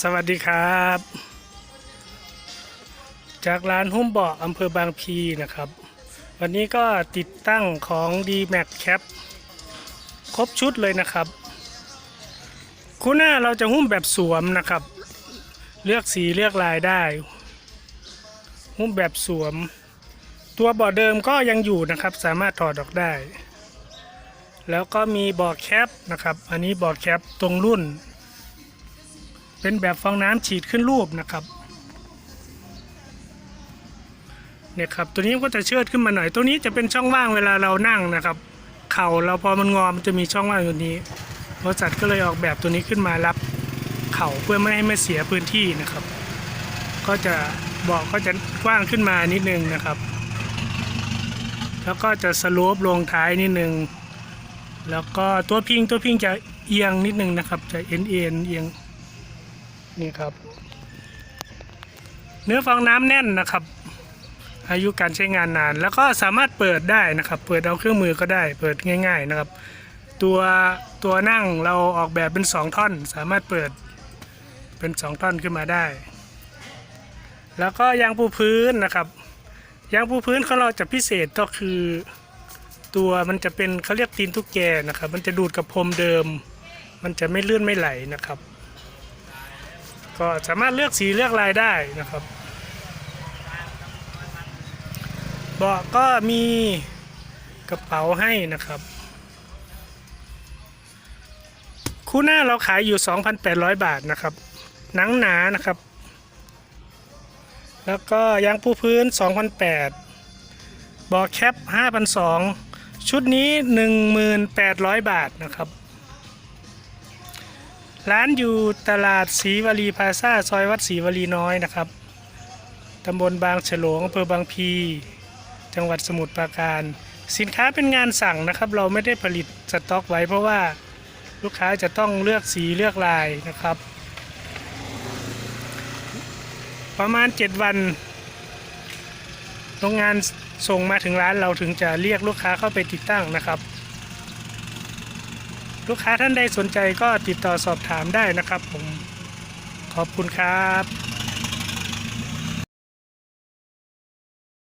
สวัสดีครับ จากร้านหุ้มเบาะอำเภอบางพีนะครับ วันนี้ก็ติดตั้งของ d m a x Cap ครบชุดเลยนะครับคู่หน้าเราจะหุ้มแบบสวมนะครับ เลือกสีเลือกลายได้ หุ้มแบบสวม ตัวเบาะเดิมก็ยังอยู่นะครับ สามารถถอดออกได้ แล้วก็มีเบาแคปนะครับ อันนี้เบาแคปตรงรุ่น เป็นแบบฟองน้ำฉีดขึ้นรูปนะครับเนี่ยครับตัวนี้ก็จะเชิดขึ้นมาหน่อย ตัวนี้จะเป็นช่องว่างเวลาเรานั่งนะครับ เข่าเราพอมันงอมันจะมีช่องว่างตัวนี้บริษัทก็เลยออกแบบตัวนี้ขึ้นมารับเข่าเพื่อไม่ให้ไม่เสียพื้นที่นะครับ ก็จะเบอกก็จะกว้างขึ้นมานิดนึงนะครับ แล้วก็จะสโลปลงท้ายนิดนึง แล้วก็ตัวพิงตัวพิงจะเอียงนิดนึงนะครับ จะเอ็นเอ็นเอียง นี่ครับ เนื้อฟองน้ำแน่นนะครับ อายุการใช้งานนาน แล้วก็สามารถเปิดได้นะครับ เปิดเอาเครื่องมือก็ได้ เปิดง่าย ๆนะครับ ตัวตัวนั่งเราออกแบบเป็นสองท่อน สามารถเปิดเป็นสองท่อนขึ้นมาได้ แล้วก็ยางปูพื้นนะครับยางปูพื้นของเราจะพิเศษก็คือตัวมันจะเป็นเขาเรียกตีนตุ๊กแกนะครับ มันจะดูดกับพรมเดิม มันจะไม่เลื่อนไม่ไหลนะครับ ก็สามารถเลือกสีเลือกลายได้นะครับเบาะก็มีกระเป๋าให้นะครับ คู่หน้าเราขายอยู่ 2,800 บาทนะครับ หนังหนานะครับ แล้วก็ยางปูพื้น 2,800เบาะแคป5,200 ชุดนี้ 1,800 บาทนะครับ ร้านอยู่ตลาดศรีวลีพาซาซอยวัดศรีวลีน้อยนะครับตำบลบางฉลงอำเภอบางพี จังหวัดสมุทรปราการ สินค้าเป็นงานสั่งนะครับ เราไม่ได้ผลิตสต็อกไว้ เพราะว่าลูกค้าจะต้องเลือกสีเลือกลายนะครับ ประมาณ 7 วันโรงงานส่งมาถึงร้านเราถึงจะเรียกลูกค้าเข้าไปติดตั้งนะครับ ลูกค้าท่านใดสนใจก็ติดต่อสอบถามได้นะครับผมขอบคุณครับ